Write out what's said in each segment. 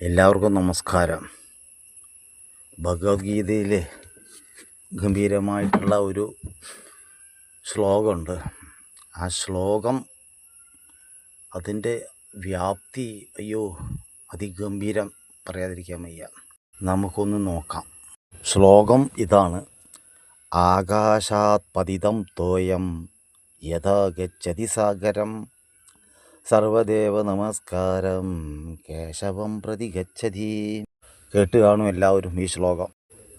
എല്ലാവർക്കും നമസ്കാരം. ഭഗവത്ഗീതയിൽ ഗംഭീരമായിട്ടുള്ള ഒരു ശ്ലോകമുണ്ട്. ആ ശ്ലോകം അതിന്റെ വ്യാപ്തി അയ്യോ അതിഗംഭീരം പറയാതിരിക്കാൻ വയ്യ. നമുക്കൊന്ന് നോക്കാം. ശ്ലോകം ഇതാണ്. ആകാശാത് പതിതം തോയം യഥാ ഗച്ഛതി സാഗരം സർവദേവ നമസ്കാരം. കേശവം പ്രതി ഗച്ഛതി കേട്ട് കാണും എല്ലാവരും ഈ ശ്ലോകം.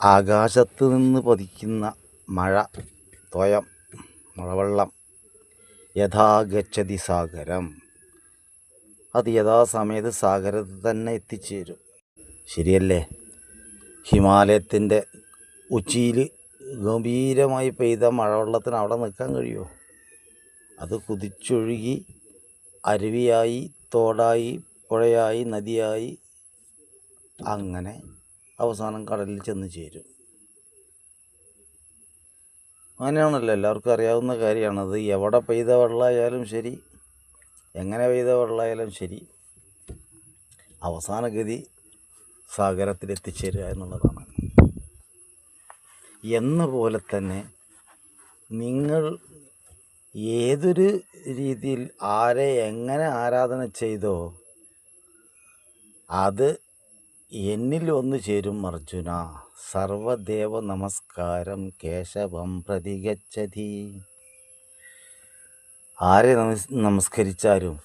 ആകാശത്ത് നിന്ന് പതിക്കുന്ന മഴ തോയം മഴവെള്ളം യഥാ ഗച്ഛതി സാഗരം. അത് യഥാസമയത്ത് സാഗരത്തിൽ തന്നെ എത്തിച്ചേരും. ശരിയല്ലേ? ഹിമാലയത്തിന്റെ ഉച്ചിയിൽ ഗംഭീരമായി പെയ്ത മഴവെള്ളത്തിന് അവിടെ നിൽക്കാൻ കഴിയുമോ? അത് കുതിച്ചൊഴുകി അരുവിയായി തോടായി പുഴയായി നദിയായി അങ്ങനെ അവസാനം കടലിൽ ചെന്ന് ചേരും. അങ്ങനെയാണല്ലോ എല്ലാവർക്കും അറിയാവുന്ന കാര്യമാണത്. എവിടെ പെയ്ത വെള്ളമായാലും ശരി എങ്ങനെ പെയ്ത വെള്ളമായാലും ശരി അവസാന ഗതി സാഗരത്തിൽ എത്തിച്ചേരുക എന്നുള്ളതാണ്. എന്ന പോലെ തന്നെ നിങ്ങൾ ഏതൊരു രീതിയിൽ ആരെ എങ്ങനെ ആരാധന ചെയ്തോ അത് എന്നിൽ ഒന്ന് ചേരും അർജുന. സർവദേവ നമസ്കാരം കേശവം പ്രതികച്ചതി ആരെ നമസ്കരിച്ചാലും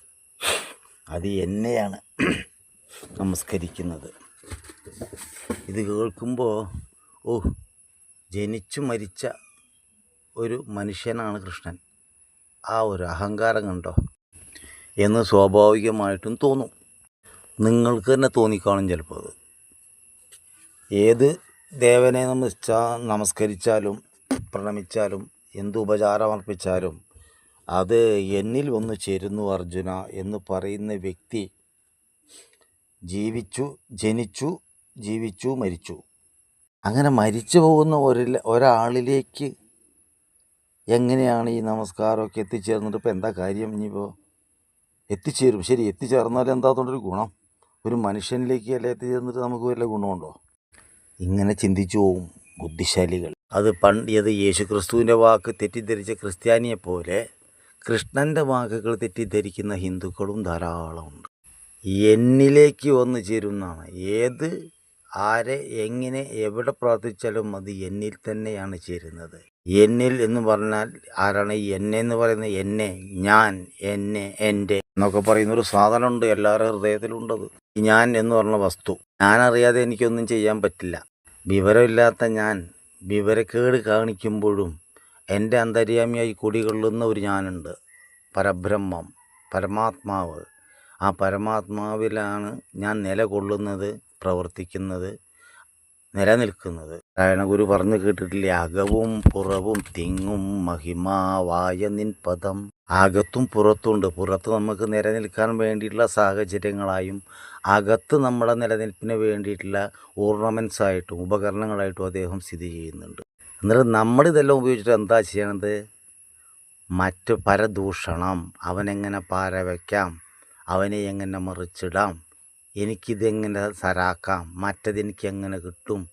അത് എന്നെയാണ് നമസ്കരിക്കുന്നത്. ഇത് കേൾക്കുമ്പോൾ ഓ ജനിച്ചു മരിച്ച ഒരു മനുഷ്യനാണ് കൃഷ്ണൻ. ആ ഒരു അഹങ്കാരം കണ്ടോ? എന്ന് സ്വാഭാവികമായിട്ടും തോന്നും. നിങ്ങൾക്ക് തന്നെ തോന്നിക്കാണും ചിലപ്പോൾ അത്. ഏത് ദേവനെ നമിച്ചാ നമസ്കരിച്ചാലും പ്രണമിച്ചാലും എന്ത് ഉപചാരമർപ്പിച്ചാലും അത് എന്നിൽ വന്നു ചേരുന്നു അർജുന എന്ന് പറയുന്ന വ്യക്തി ജീവിച്ചു ജനിച്ചു ജീവിച്ചു മരിച്ചു. അങ്ങനെ മരിച്ചു പോകുന്ന ഒരു ഒരാളിലേക്ക് എങ്ങനെയാണ് ഈ നമസ്കാരമൊക്കെ എത്തിച്ചേർന്നിട്ട് ഇപ്പോൾ എന്താ കാര്യം? ഇനിയിപ്പോൾ എത്തിച്ചേരും. ശരി എത്തിച്ചേർന്നാൽ എന്താ അതുകൊണ്ടൊരു ഗുണം? ഒരു മനുഷ്യനിലേക്ക് അല്ല എത്തിച്ചേർന്നിട്ട് നമുക്ക് വല്ല ഗുണമുണ്ടോ? ഇങ്ങനെ ചിന്തിച്ചു പോവും ബുദ്ധിശാലികൾ. അത് പണ്ട് അത് യേശു ക്രിസ്തുവിന്റെ വാക്ക് തെറ്റിദ്ധരിച്ച ക്രിസ്ത്യാനിയെ പോലെ കൃഷ്ണന്റെ വാക്കുകൾ തെറ്റിദ്ധരിക്കുന്ന ഹിന്ദുക്കളും ധാരാളമുണ്ട് എന്നിലേക്ക് വന്നു ചേരുന്നതാണ്. ഏത് ആരെ എങ്ങനെ എവിടെ പ്രാർത്ഥിച്ചാലും അത് എന്നിൽ തന്നെയാണ് ചേരുന്നത്. എന്നിൽ എന്ന് പറഞ്ഞാൽ ആരാണ് എന്നെ എന്ന് പറയുന്നത്? എന്നെ ഞാൻ എന്നെ എന്റെ എന്നൊക്കെ പറയുന്ന ഒരു സാധനമുണ്ട്. എല്ലാവരുടെ ഹൃദയത്തിലുണ്ടത്. ഞാൻ എന്ന് പറഞ്ഞ വസ്തു. ഞാൻ അറിയാതെ എനിക്കൊന്നും ചെയ്യാൻ പറ്റില്ല. വിവരമില്ലാത്ത ഞാൻ വിവരക്കേട് കാണിക്കുമ്പോഴും എന്റെ അന്തര്യാമിയായി കുടികൊള്ളുന്ന ഒരു ഞാനുണ്ട്. പരബ്രഹ്മം പരമാത്മാവ്. ആ പരമാത്മാവിലാണ് ഞാൻ നിലകൊള്ളുന്നത് പ്രവർത്തിക്കുന്നത്. നിലനിൽക്കുന്നത്. ഗുരു പറഞ്ഞു കേട്ടിട്ടില്ലേ അകവും പുറവും തിങ്ങും മഹിമാവായ നിൻ പദം. അകത്തും പുറത്തുണ്ട് പുറത്ത് നമുക്ക് നിലനിൽക്കാൻ വേണ്ടിയിട്ടുള്ള സാഹചര്യങ്ങളായും അകത്ത് നമ്മുടെ നിലനിൽപ്പിന് വേണ്ടിയിട്ടുള്ള ഓർണമെന്റ്സ് ആയിട്ടും ഉപകരണങ്ങളായിട്ടും അദ്ദേഹം സ്ഥിതി ചെയ്യുന്നുണ്ട്. എന്നിട്ട് നമ്മളിതെല്ലാം ഉപയോഗിച്ചിട്ട് എന്താ ചെയ്യണത്? മറ്റ് പരദൂഷണം. അവനെങ്ങനെ പാര വയ്ക്കാം അവനെ എങ്ങനെ മറിച്ചിടാം? എനിക്കിതെങ്ങനെ സരാക്കാം? മറ്റതെനിക്ക് എങ്ങനെ കിട്ടും?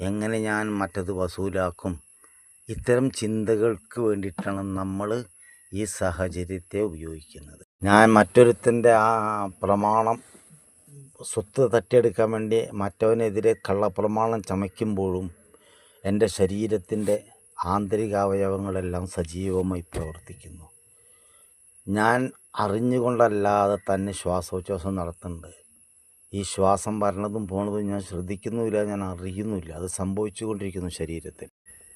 എങ്ങനെ ഞാൻ മറ്റത് വസൂലാക്കും? ഇത്തരം ചിന്തകൾക്ക് വേണ്ടിയിട്ടാണ് നമ്മൾ ഈ സാഹചര്യത്തെ ഉപയോഗിക്കുന്നത്. ഞാൻ മറ്റൊരുത്തന്റെ ആ പ്രമാണം സ്വത്ത് തട്ടിയെടുക്കാൻ വേണ്ടി മറ്റവനെതിരെ കള്ളപ്രമാണം ചമയ്ക്കുമ്പോഴും എന്റെ ശരീരത്തിന്റെ ആന്തരികാവയവങ്ങളെല്ലാം സജീവമായി പ്രവർത്തിക്കുന്നു. ഞാൻ അറിഞ്ഞുകൊണ്ടല്ലാതെ തന്നെ ശ്വാസോച്ഛ്വാസം നടത്തുന്നുണ്ട്. ഈ ശ്വാസം വരണതും പോണതും ഞാൻ ശ്രദ്ധിക്കുന്നുമില്ല ഞാൻ അറിയുന്നുമില്ല. അത് സംഭവിച്ചുകൊണ്ടിരിക്കുന്നു ശരീരത്തിൽ.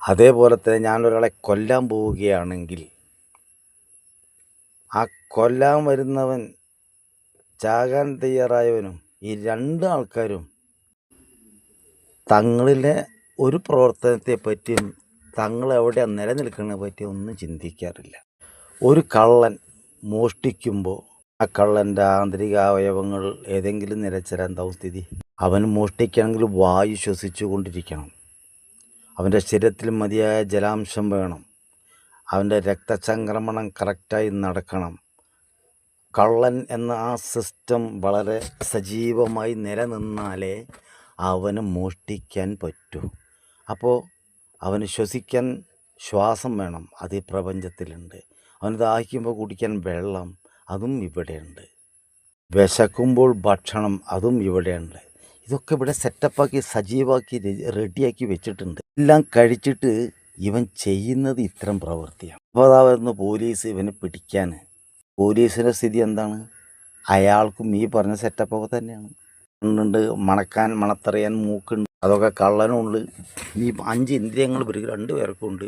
അതേപോലെ തന്നെ ഞാൻ ഒരാളെ കൊല്ലാൻ പോവുകയാണെങ്കിൽ ആ കൊല്ലാൻ വരുന്നവൻ ചാകാൻ തയ്യാറായവനും ഈ രണ്ട് ആൾക്കാരും തങ്ങളിലെ ഒരു പ്രവർത്തനത്തെ പറ്റിയും തങ്ങൾ എവിടെയാണ് നിലനിൽക്കുന്നതിനെ പറ്റി ഒന്നും ചിന്തിക്കാറില്ല. ഒരു കള്ളൻ മോഷ്ടിക്കുമ്പോൾ ആ കള്ളന്റെ ആന്തരിക അവയവങ്ങൾ ഏതെങ്കിലും നിരച്ചരാൻ എന്താവും സ്ഥിതി. അവൻ മോഷ്ടിക്കണമെങ്കിൽ വായു ശ്വസിച്ചു കൊണ്ടിരിക്കണം അവന്റെ ശരീരത്തിൽ മതിയായ ജലാംശം വേണം. അവന്റെ രക്തചംക്രമണം കറക്റ്റായി നടക്കണം. കള്ളൻ എന്ന ആ സിസ്റ്റം വളരെ സജീവമായി നിലനിന്നാലേ അവന് മോഷ്ടിക്കാൻ പറ്റൂ. അപ്പോൾ അവന് ശ്വസിക്കാൻ ശ്വാസം വേണം. അത് പ്രപഞ്ചത്തിലുണ്ട്. അവന് ദാഹിക്കുമ്പോൾ കുടിക്കാൻ വെള്ളം അതും ഇവിടെയുണ്ട്. വിശക്കുമ്പോൾ ഭക്ഷണം അതും ഇവിടെയുണ്ട്. ഇതൊക്കെ ഇവിടെ സെറ്റപ്പാക്കി സജീവാക്കി റെഡിയാക്കി വെച്ചിട്ടുണ്ട്. എല്ലാം കഴിച്ചിട്ട് ഇവൻ ചെയ്യുന്നത് ഇത്തരം പ്രവൃത്തിയാണ്. അപ്പോൾ വരുന്നു പോലീസ് ഇവനെ പിടിക്കാൻ. പോലീസിന്റെ സ്ഥിതി എന്താണ്? അയാൾക്കും ഈ പറഞ്ഞ സെറ്റപ്പൊക്കെ തന്നെയാണ്. കണ്ണുണ്ട് മണക്കാൻ മണത്തറിയാൻ മൂക്കുണ്ട്. അതൊക്കെ കള്ളനുണ്ട്. ഈ അഞ്ച് ഇന്ദ്രിയങ്ങൾ ഇവർക്ക് രണ്ട് പേർക്കും ഉണ്ട്.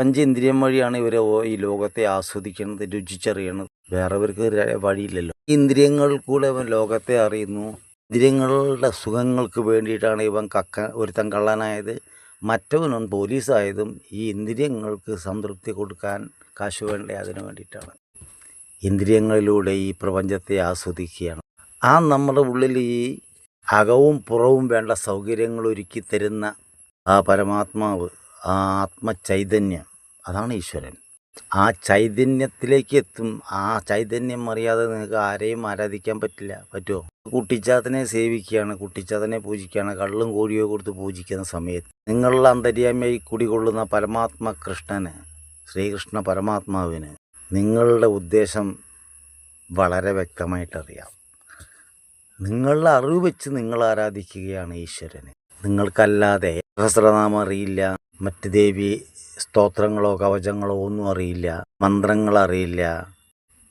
അഞ്ച് ഇന്ദ്രിയം വഴിയാണ് ഇവർ ഈ ലോകത്തെ ആസ്വദിക്കുന്നത് രുചിച്ചറിയണത്. വേറെ ഇവർക്ക് വഴിയില്ലല്ലോ. ഇന്ദ്രിയങ്ങൾ കൂടെ ഇവൻ ലോകത്തെ അറിയുന്നു. ഇന്ദ്രിയങ്ങളുടെ സുഖങ്ങൾക്ക് വേണ്ടിയിട്ടാണ് ഇവൻ കക്ക ഒരുത്തൻ കള്ളനായത്. മറ്റവനും പോലീസായതും ഈ ഇന്ദ്രിയങ്ങൾക്ക് സംതൃപ്തി കൊടുക്കാൻ കാശ് വേണ്ടേ അതിനു വേണ്ടിയിട്ടാണ്. ഇന്ദ്രിയങ്ങളിലൂടെ ഈ പ്രപഞ്ചത്തെ ആസ്വദിക്കുകയാണ്. ആ നമ്മുടെ ഉള്ളിൽ ഈ അകവും പുറവും വേണ്ട സൗകര്യങ്ങൾ ഒരുക്കി തരുന്ന ആ പരമാത്മാവ് ആ ആത്മചൈതന്യം അതാണ് ഈശ്വരൻ. ആ ചൈതന്യത്തിലേക്ക് എത്തും. ആ ചൈതന്യം അറിയാതെ നിങ്ങൾക്ക് ആരെയും ആരാധിക്കാൻ പറ്റില്ല. പറ്റുമോ കുട്ടിച്ചാത്തനെ സേവിക്കുകയാണ് കുട്ടിച്ചാത്തനെ പൂജിക്കുകയാണ് കള്ളും കോഴിയോ കൊടുത്ത് പൂജിക്കുന്ന സമയത്ത്. നിങ്ങളുടെ അന്തര്യാമയായി കുടികൊള്ളുന്ന പരമാത്മ കൃഷ്ണന് ശ്രീകൃഷ്ണ പരമാത്മാവിന് നിങ്ങളുടെ ഉദ്ദേശം വളരെ വ്യക്തമായിട്ടറിയാം. നിങ്ങളുടെ അറിവ് വെച്ച് നിങ്ങൾ ആരാധിക്കുകയാണ് ഈശ്വരനെ. നിങ്ങൾക്കല്ലാതെ സഹസ്രനാമം അറിയില്ല മറ്റ് ദേവി സ്തോത്രങ്ങളോ കവചങ്ങളോ ഒന്നും അറിയില്ല മന്ത്രങ്ങൾ അറിയില്ല.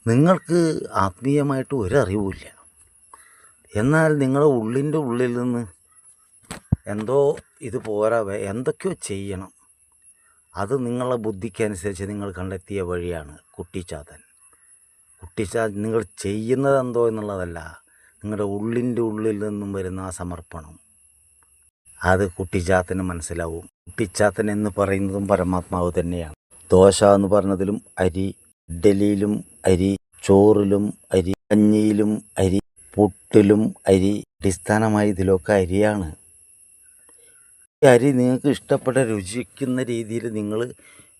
നിങ്ങൾക്ക് ആത്മീയമായിട്ട് ഒരറിവുമില്ല. എന്നാൽ നിങ്ങളുടെ ഉള്ളിന്റെ ഉള്ളിൽ നിന്ന് എന്തോ ഇത് പോരാ എന്തൊക്കെയോ ചെയ്യണം. അത് നിങ്ങളുടെ ബുദ്ധിക്കനുസരിച്ച് നിങ്ങൾ കണ്ടെത്തിയ വഴിയാണ് കുട്ടിച്ചാത്തൻ. കുട്ടിച്ചാ നിങ്ങൾ ചെയ്യുന്നത് എന്തോ എന്നുള്ളതല്ല നിങ്ങളുടെ ഉള്ളിന്റെ ഉള്ളിൽ നിന്നും വരുന്ന ആ സമർപ്പണം. അത് കുട്ടിച്ചാത്തിന് മനസ്സിലാവും. കുട്ടിച്ചാത്തൻ എന്ന് പറയുന്നതും പരമാത്മാവ് തന്നെയാണ്. ദോശ എന്ന് പറഞ്ഞതിലും അരി ഇഡലിയിലും അരി ചോറിലും അരി കഞ്ഞിയിലും അരി പുട്ടിലും അരി അടിസ്ഥാനമായി ഇതിലൊക്കെ അരിയാണ്. ഈ അരി നിങ്ങൾക്ക് ഇഷ്ടപ്പെട്ട രുചിക്കുന്ന രീതിയിൽ നിങ്ങൾ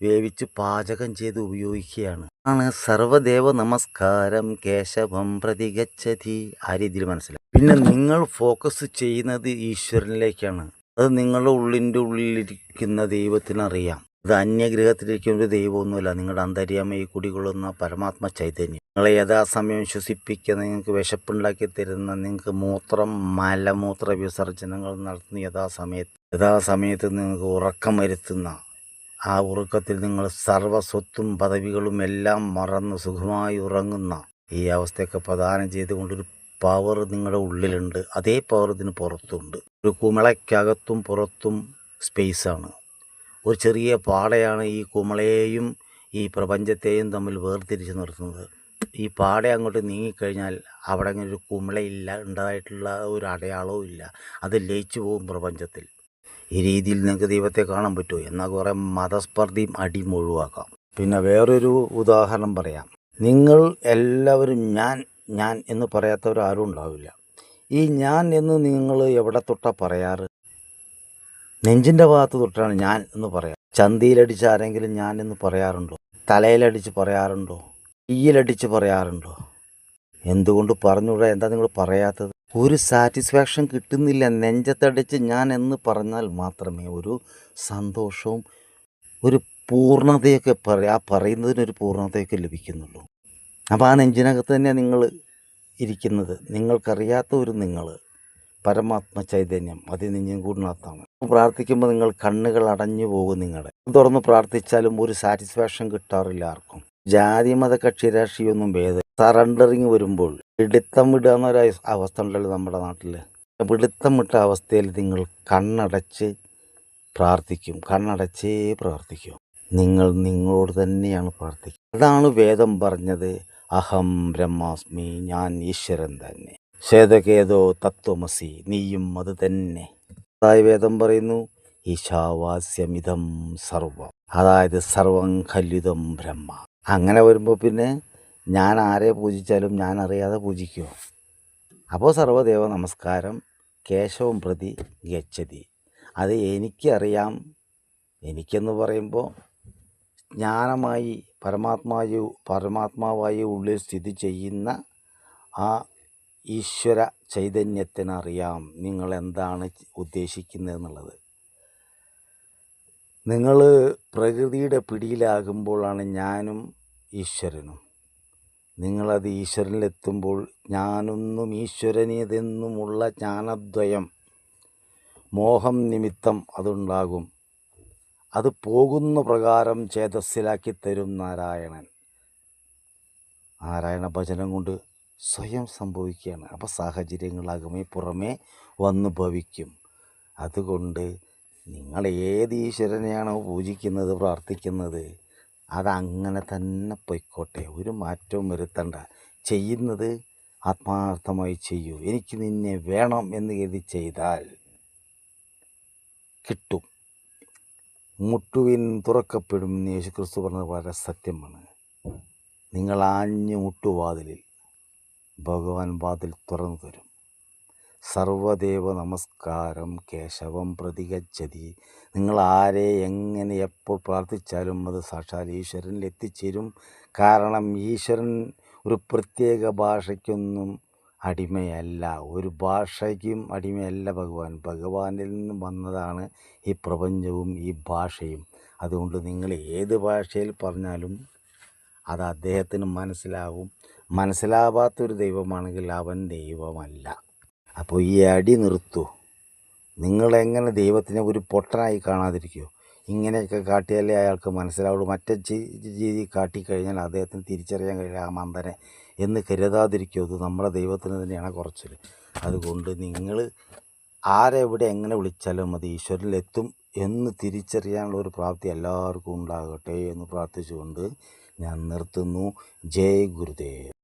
വേവിച്ച് പാചകം ചെയ്ത് ഉപയോഗിക്കുകയാണ്. ആണ് സർവദേവ നമസ്കാരം കേശവം പ്രതികച്ചതി ആ രീതിയിൽ മനസ്സിലായി. പിന്നെ നിങ്ങൾ ഫോക്കസ് ചെയ്യുന്നത് ഈശ്വരനിലേക്കാണ്. അത് നിങ്ങളുടെ ഉള്ളിന്റെ ഉള്ളിലിരിക്കുന്ന ദൈവത്തിനറിയാം. അത് അന്യഗ്രഹത്തിലിരിക്കുന്ന ഒരു ദൈവമൊന്നുമല്ല. നിങ്ങളുടെ അന്തര്യാമയിൽ കുടികൊള്ളുന്ന പരമാത്മ ചൈതന്യം. നിങ്ങളെ യഥാസമയം ശ്വസിപ്പിക്കുന്ന നിങ്ങൾക്ക് വിശപ്പുണ്ടാക്കി തരുന്ന നിങ്ങൾക്ക് മൂത്രം മലമൂത്ര വിസർജനങ്ങൾ നടത്തുന്ന യഥാസമയത്ത് യഥാസമയത്ത് നിങ്ങൾക്ക് ഉറക്കം വരുത്തുന്ന ആ ഉറക്കത്തിൽ നിങ്ങൾ സർവസ്വത്തും പദവികളും എല്ലാം മറന്ന് സുഖമായി ഉറങ്ങുന്ന ഈ അവസ്ഥയൊക്കെ പ്രദാനം ചെയ്തുകൊണ്ടൊരു പവർ നിങ്ങളുടെ ഉള്ളിലുണ്ട്. അതേ പവർ ഇതിന് പുറത്തുണ്ട്. ഒരു കുമളയ്ക്കകത്തും പുറത്തും സ്പേസാണ് ഒരു ചെറിയ പാടയാണ് ഈ കുമളയെയും ഈ പ്രപഞ്ചത്തെയും തമ്മിൽ വേർതിരിച്ച് നിർത്തുന്നത്. ഈ പാട അങ്ങോട്ട് നീങ്ങിക്കഴിഞ്ഞാൽ അവിടെ അങ്ങനെ ഒരു കുമിളയില്ല ഉണ്ടായിട്ടുള്ള ഒരു അടയാളവും ഇല്ല. അത് ലയിച്ചു പോകും പ്രപഞ്ചത്തിൽ. ഈ രീതിയിൽ നിങ്ങൾക്ക് ദൈവത്തെ കാണാൻ പറ്റുമോ? എന്നാൽ കുറേ മതസ്പർദ്ധയും അടിയും പിന്നെ വേറൊരു ഉദാഹരണം പറയാം. നിങ്ങൾ എല്ലാവരും ഞാൻ ഞാൻ എന്ന് പറയാത്തവർ ആരും ഉണ്ടാവില്ല. ഈ ഞാൻ എന്ന് നിങ്ങൾ എവിടെ തൊട്ടാ പറയാറ്? നെഞ്ചിന്റെ ഭാഗത്ത് തൊട്ടാണ് ഞാൻ എന്ന് പറയാം. ചന്തിയിലടിച്ച് ആരെങ്കിലും ഞാൻ എന്ന് പറയാറുണ്ടോ? തലയിലടിച്ച് പറയാറുണ്ടോ? ഈയിലടിച്ച് പറയാറുണ്ടോ? എന്തുകൊണ്ട് പറഞ്ഞുകൂടാ എന്താ നിങ്ങൾ പറയാത്തത്? ഒരു സാറ്റിസ്ഫാക്ഷൻ കിട്ടുന്നില്ല. നെഞ്ചത്തടിച്ച് ഞാൻ എന്ന് പറഞ്ഞാൽ മാത്രമേ ഒരു സന്തോഷവും ഒരു പൂർണതയൊക്കെ പറയാ. പറയുന്നതിനൊരു പൂർണതയൊക്കെ ലഭിക്കുന്നുള്ളൂ. അപ്പോൾ ആ നെഞ്ചിനകത്ത് തന്നെ നിങ്ങൾ ഇരിക്കുന്നത്. നിങ്ങൾക്കറിയാത്ത ഒരു നിങ്ങൾ പരമാത്മ ചൈതന്യം. അതി നെഞ്ചും കൂടിനകത്താണ് പ്രാർത്ഥിക്കുമ്പോൾ നിങ്ങൾ കണ്ണുകൾ അടഞ്ഞു പോകും നിങ്ങളുടെ തുറന്ന് പ്രാർത്ഥിച്ചാലും ഒരു സാറ്റിസ്ഫാക്ഷൻ കിട്ടാറില്ല ആർക്കും. ജാതി മത കക്ഷി രാഷ്ട്രീയമൊന്നും ഭേദം. സറണ്ടറിങ് വരുമ്പോൾ പിടുത്തം വിടുക എന്നൊരു അവസ്ഥ ഉണ്ടല്ലോ നമ്മുടെ നാട്ടിൽ പിടുത്തം വിട്ട അവസ്ഥയിൽ നിങ്ങൾ കണ്ണടച്ച് പ്രാർത്ഥിക്കും. കണ്ണടച്ചേ പ്രാർത്ഥിക്കും. നിങ്ങൾ നിങ്ങളോട് തന്നെയാണ് പ്രാർത്ഥിക്കുക അതാണ് വേദം പറഞ്ഞത്. അഹം ബ്രഹ്മാസ്മി ഞാൻ ഈശ്വരൻ തന്നെ. ശ്വേതകേതോ തത്വമസി നീയും അത് തന്നെ. അതായത് വേദം പറയുന്നു ഈശാവാസ്യമിതം സർവം. അതായത് സർവം ഖല്യുതം ബ്രഹ്മ. അങ്ങനെ വരുമ്പോൾ പിന്നെ ഞാൻ ആരെ പൂജിച്ചാലും ഞാൻ അറിയാതെ പൂജിക്കുമോ അപ്പോൾ സർവദേവ നമസ്കാരം കേശവം പ്രതി ഗച്ഛതി. അത് എനിക്കറിയാം. എനിക്കെന്ന് പറയുമ്പോൾ ജ്ഞാനമായി പരമാത്മാവായി പരമാത്മാവായി ഉള്ളിൽ സ്ഥിതി ചെയ്യുന്ന ആ ഈശ്വര ചൈതന്യത്തിനറിയാം നിങ്ങൾ എന്താണ് ഉദ്ദേശിക്കുന്നത് എന്നുള്ളത്. നിങ്ങൾ പ്രകൃതിയുടെ പിടിയിലാകുമ്പോഴാണ് ഞാനും ഈശ്വരനും. നിങ്ങളത് ഈശ്വരനിലെത്തുമ്പോൾ ഞാനൊന്നും ഈശ്വരനേതെന്നുമുള്ള ജ്ഞാനദ്വയം മോഹം നിമിത്തം അതുണ്ടാകും. അത് പോകുന്ന പ്രകാരം ചേതസ്സിലാക്കി തരും നാരായണൻ. നാരായണ ഭജനം കൊണ്ട് സ്വയം സംഭവിക്കുകയാണ്. അപ്പോൾ സാഹചര്യങ്ങളാകുമേ പുറമേ വന്നു ഭവിക്കും. അതുകൊണ്ട് നിങ്ങൾ ഏത് ഈശ്വരനെയാണോ പൂജിക്കുന്നത് പ്രാർത്ഥിക്കുന്നത് അതങ്ങനെ തന്നെ പൊയ്ക്കോട്ടെ. ഒരു മാറ്റവും വരുത്തണ്ട. ചെയ്യുന്നത് ആത്മാർത്ഥമായി ചെയ്യൂ. എനിക്ക് നിന്നെ വേണം എന്ന് കരുതി ചെയ്താൽ കിട്ടും. മുട്ടുവിൻ തുറക്കപ്പെടും എന്ന് യേശു ക്രിസ്തു പറഞ്ഞത് വളരെ സത്യമാണ്. നിങ്ങൾ ആഞ്ഞു മുട്ടുവാതിലിൽ ഭഗവാൻ വാതിൽ തുറന്നു തരും. സർവദേവ നമസ്കാരം കേശവം പ്രതികച്ചതി നിങ്ങൾ ആരെ എങ്ങനെ എപ്പോൾ പ്രാർത്ഥിച്ചാലും അത് സാക്ഷാൽ ഈശ്വരനിൽ എത്തിച്ചേരും. കാരണം ഈശ്വരൻ ഒരു പ്രത്യേക ഭാഷയ്ക്കൊന്നും അടിമയല്ല. ഒരു ഭാഷയ്ക്കും അടിമയല്ല ഭഗവാൻ. ഭഗവാനിൽ നിന്ന് വന്നതാണ് ഈ പ്രപഞ്ചവും ഈ ഭാഷയും. അതുകൊണ്ട് നിങ്ങൾ ഏത് ഭാഷയിൽ പറഞ്ഞാലും അത് അദ്ദേഹത്തിന് മനസ്സിലാവും. മനസ്സിലാവാത്തൊരു ദൈവമാണെങ്കിൽ അവൻ ദൈവമല്ല. അപ്പോൾ ഈ അടി നിർത്തൂ. നിങ്ങളെങ്ങനെ ദൈവത്തിനെ ഒരു പൊട്ടനായി കാണാതിരിക്കുമോ ഇങ്ങനെയൊക്കെ കാട്ടിയാലേ അയാൾക്ക് മനസ്സിലാവുള്ളൂ. മറ്റേ രീതി കാട്ടിക്കഴിഞ്ഞാൽ അദ്ദേഹത്തിന് തിരിച്ചറിയാൻ കഴിയില്ല ആ മന്ദനെ എന്ന് കരുതാതിരിക്കും. അത് നമ്മുടെ ദൈവത്തിന് തന്നെയാണ് കുറച്ചിൽ അതുകൊണ്ട് നിങ്ങൾ ആരെവിടെ എങ്ങനെ വിളിച്ചാലും അത് എത്തും എന്ന് തിരിച്ചറിയാനുള്ള ഒരു പ്രാപ്തി എല്ലാവർക്കും ഉണ്ടാകട്ടെ എന്ന് പ്രാർത്ഥിച്ചുകൊണ്ട് ഞാൻ നിർത്തുന്നു. ജയ് ഗുരുദേവ്.